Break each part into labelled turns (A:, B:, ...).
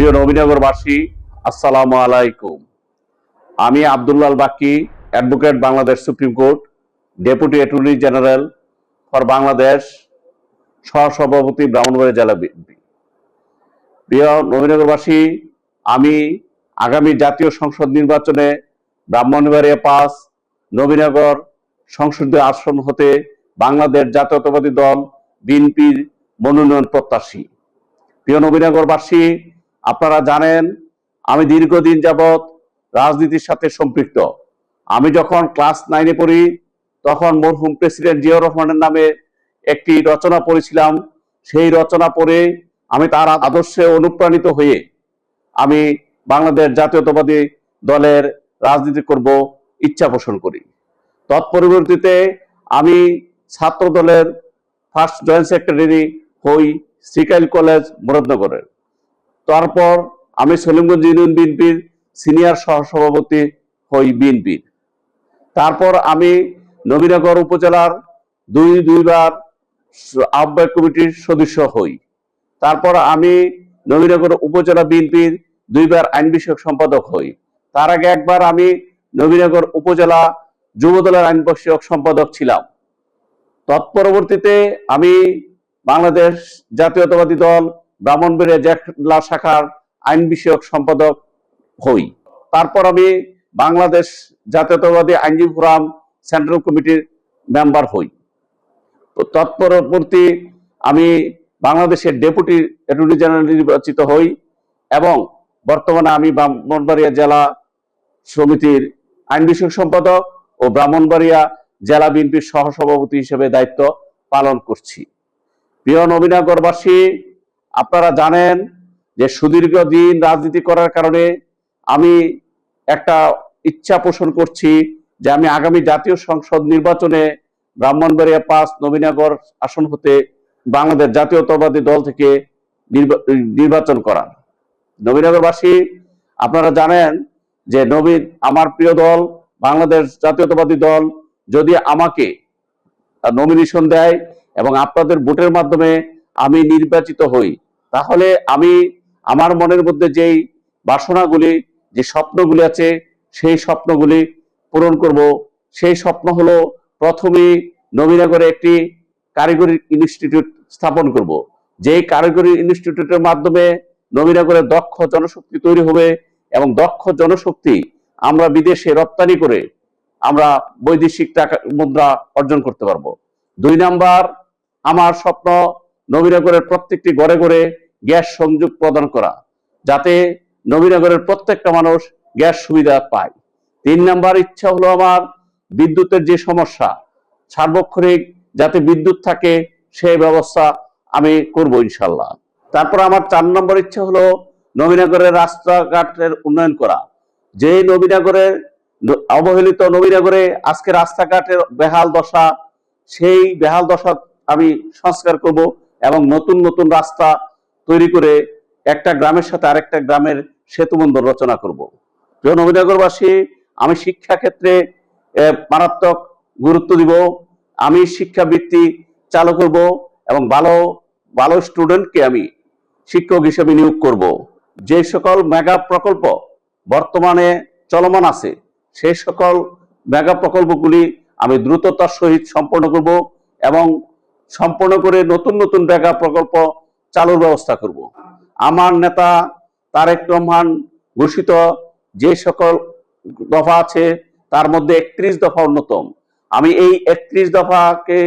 A: প্রিয় নবীনগরবাসী আসসালামু আলাইকুম। আমি Abdullal Bakki, advocate Bangladesh supreme court, deputy attorney general for Bangladesh, সহসভাপতি ব্রাহ্মণবাড়িয়া জেলা বিএনপি। প্রিয় নবীনগরবাসী আমি আগামী জাতীয় সংসদ নির্বাচনে ব্রাহ্মণবাড়িয়া পাস নবীনগর সংসদীয় আসন হতে বাংলাদেশ জাতীয়তাবাদী দল বিএনপির মনোনয়ন প্রত্যাশী। প্রিয় নবীনগরবাসী আপনারা জানেন, আমি দীর্ঘদিন যাবৎ রাজনীতির সাথে সম্পৃক্ত। আমি যখন ক্লাস নাইনে পড়ি, তখন মরহুম প্রেসিডেন্ট জিয়াউর রহমানের নামে একটি রচনা পড়েছিলাম। সেই রচনা পড়ে আমি তার আদর্শে অনুপ্রাণিত হয়ে আমি বাংলাদেশ জাতীয়তাবাদী দলের রাজনীতি করব, ইচ্ছা পোষণ করি। তৎপরিবর্তিতে আমি ছাত্র দলের ফার্স্ট জয়েন্ট সেক্রেটারি হই, শ্রীকাইল কলেজ, মুরাদনগরের। তারপর আমি সলিমগঞ্জ ইউনিয়ন বিএনপির সিনিয়র সহসভাপতি হই বিএনপির তারপর আমি নবীনগর উপজেলার দুই, দুইবার আহ্বায়ক কমিটির সদস্য হই। তারপর আমি নবীনগর উপজেলা বিএনপির দুইবার আইন বিষয়ক সম্পাদক হই। তার আগে একবার আমি নবীনগর উপজেলা যুবদলের আইন বিষয়ক সম্পাদক ছিলাম। তৎপরবর্তীতে আমি বাংলাদেশ জাতীয়তাবাদী দল ব্রাহ্মণবাড়িয়া জেলা শাখার আইন বিষয়ক সম্পাদক হই। তারপর আমি বাংলাদেশ জাতীয়তাবাদী আইনজীবী ফোরাম সেন্ট্রাল কমিটির মেম্বার হই। তৎপরবর্তী আমি বাংলাদেশের ডেপুটি অ্যাটর্নি জেনারেল নির্বাচিত হই এবং বর্তমানে আমি ব্রাহ্মণবাড়িয়া জেলা সমিতির আইন বিষয়ক সম্পাদক ও ব্রাহ্মণবাড়িয়া জেলা বিএনপির সহসভাপতি হিসেবে দায়িত্ব পালন করছি। প্রিয় নবীনগরবাসী আপনারা জানেন যে সুদীর্ঘ দিন রাজনীতি করার কারণে আমি একটা ইচ্ছা পোষণ করছি যে আমি আগামী জাতীয় সংসদ নির্বাচনে ব্রাহ্মণবাড়িয়া পাঁচ, নবীনগর আসন হতে বাংলাদেশ জাতীয়তাবাদী দল থেকে নির্বা- নির্বাচন করা নবীনগরবাসী, আপনারা জানেন যে নবীন আমার প্রিয় দল, বাংলাদেশ জাতীয়তাবাদী দল, যদি আমাকে নমিনেশন দেয় এবং আপনাদের ভোটের মাধ্যমে আমি নির্বাচিত হই, তাহলে আমি আমার মনের মধ্যে যেই বাসনাগুলি, যে স্বপ্নগুলি আছে, সেই স্বপ্নগুলি পূরণ করব। সেই স্বপ্ন হলো প্রথমে নবীনগরে একটি কারিগরি ইনস্টিটিউট স্থাপন করব। যেই কারিগরি ইনস্টিটিউটের মাধ্যমে নবীনগরে দক্ষ জনশক্তি তৈরি হবে এবং দক্ষ জনশক্তি আমরা বিদেশে রপ্তানি করে আমরা বৈদেশিক টাকা মুদ্রা অর্জন করতে পারব। দুই নাম্বার, আমার স্বপ্ন নবীনগরের প্রত্যেকটি ঘরে ঘরে গ্যাস সংযোগ প্রদান করা, যাতে নবীনগরের প্রত্যেকটা মানুষ গ্যাস সুবিধা পায়। তিন নাম্বার ইচ্ছা হলো আমার বিদ্যুতের যে সমস্যা, সার্বক্ষণিক যাতে বিদ্যুৎ থাকে সেই ব্যবস্থা আমি করব ইনশাল্লাহ তারপর আমার চার নম্বর ইচ্ছা হলো নবীনগরের রাস্তাঘাটের উন্নয়ন করা। যে নবীনগরের অবহেলিত নবীনগরে আজকে রাস্তাঘাটের বেহাল দশা, সেই বেহাল দশা আমি সংস্কার করব। এবং নতুন নতুন রাস্তা তৈরি করে একটা গ্রামের সাথে আরেকটা গ্রামের সেতুবন্ধন রচনা করব। প্রিয় নবীনগরবাসী, আমি শিক্ষা ক্ষেত্রে মারাত্মক গুরুত্ব দিব। আমি শিক্ষাবৃত্তি চালু করব এবং ভালো ভালো স্টুডেন্টকে আমি শিক্ষক হিসেবে নিয়োগ করব। যে সকল মেগা প্রকল্প বর্তমানে চলমান আছে সেই সকল মেগা প্রকল্পগুলি আমি দ্রুততার সহিত সম্পন্ন করব এবং সম্পন্ন করে নতুন নতুন মেগা প্রকল্প চালুর ব্যবস্থা করব। আমার নেতা তারেক রহমান ঘোষিত যে সকল দফা আছে, তার মধ্যে একত্রিশ দফা অন্যতম। আমি এই একত্রিশ দফাকে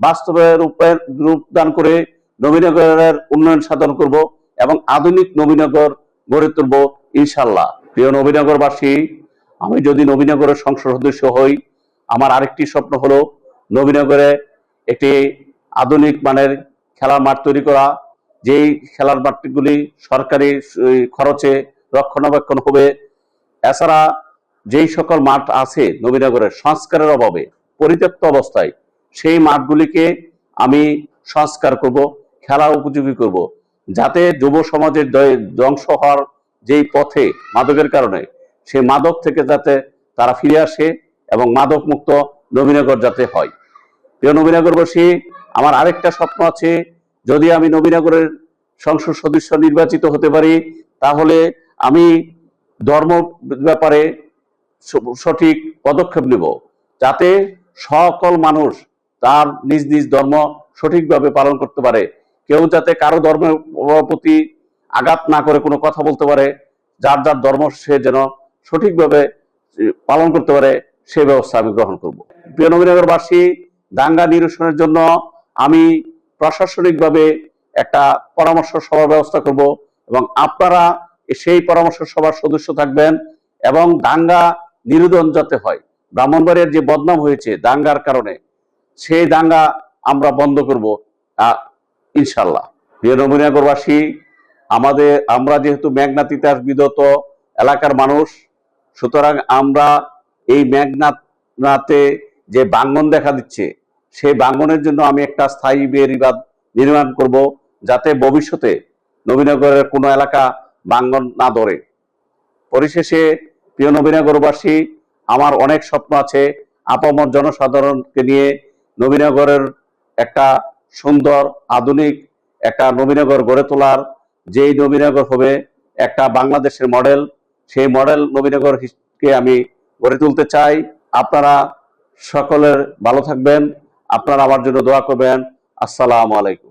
A: বাস্তবে রূপের রূপদান করে নবীনগরের উন্নয়ন সাধন করব এবং আধুনিক নবীনগর গড়ে তুলব ইনশাল্লাহ প্রিয় নবীনগরবাসী, আমি যদি নবীনগরের সংসদ সদস্য হই, আমার আরেকটি স্বপ্ন হলো নবীনগরে একটি আধুনিক মানের খেলার মাঠ তৈরি করা, যেই খেলার মাঠগুলি সরকারি খরচে রক্ষণাবেক্ষণ হবে। এছাড়া যেই সকল মাঠ আছে নবীনগরের সংস্কারের অভাবে পরিত্যক্ত অবস্থায়, সেই মাঠগুলিকে আমি সংস্কার করব, খেলা উপযোগী করব, যাতে যুব সমাজের ধ্বংস হওয়ার যেই পথে মাদকের কারণে সেই মাদক থেকে যাতে তারা ফিরে আসে এবং মাদক মুক্ত নবীনগর যাতে হয়। প্রিয় নবীনগরবাসী আমার আরেকটা স্বপ্ন আছে, যদি আমি নবীনগরের সংসদ সদস্য নির্বাচিত হতে পারি, তাহলে আমি ধর্ম ব্যাপারে সঠিক পদক্ষেপ নেব, যাতে সকল মানুষ তার নিজ নিজ ধর্ম সঠিকভাবে পালন করতে পারে। কেউ যাতে কারও ধর্মের প্রতি আঘাত না করে কোনো কথা বলতে পারে, যার যার ধর্ম সে যেন সঠিকভাবে পালন করতে পারে, সে ব্যবস্থা আমি গ্রহণ করব। প্রিয় নবীনগরবাসী, দাঙ্গা নিরসনের জন্য আমি প্রশাসনিকভাবে একটা পরামর্শ সভার ব্যবস্থা করব এবং আপনারা সেই পরামর্শ সভার সদস্য থাকবেন এবং দাঙ্গা নিরোধন যাতে হয়। ব্রাহ্মণবাড়িয়ার যে বদনাম হয়েছে দাঙ্গার কারণে, সেই দাঙ্গা আমরা বন্ধ করব ইনশাল্লাহ প্রিয় নবীনগরবাসী আমাদের, আমরা যেহেতু মেঘনা তিতাস বিদত এলাকার মানুষ, সুতরাং আমরা এই মেঘনাতে যে বাঙ্গন দেখা দিচ্ছে সেই বাঙ্গনের জন্য আমি একটা স্থায়ী বেড়িবাদ নির্মাণ করব যাতে ভবিষ্যতে নবীনগরের কোনো এলাকা বাঙ্গন না ধরে। পরিশেষে প্রিয় নবীনগরবাসী, আমার অনেক স্বপ্ন আছে আপামর জনসাধারণকে নিয়ে নবীনগরের একটা সুন্দর, আধুনিক একটা নবীনগর গড়ে তোলার, যেই নবীনগর হবে একটা বাংলাদেশের মডেল, সেই মডেল নবীনগর হিস- কে আমি গড়ে তুলতে চাই। আপনারা সকলের ভালো থাকবেন। আপনারা আমার জন্য দোয়া করবেন। আসসালামু আলাইকুম।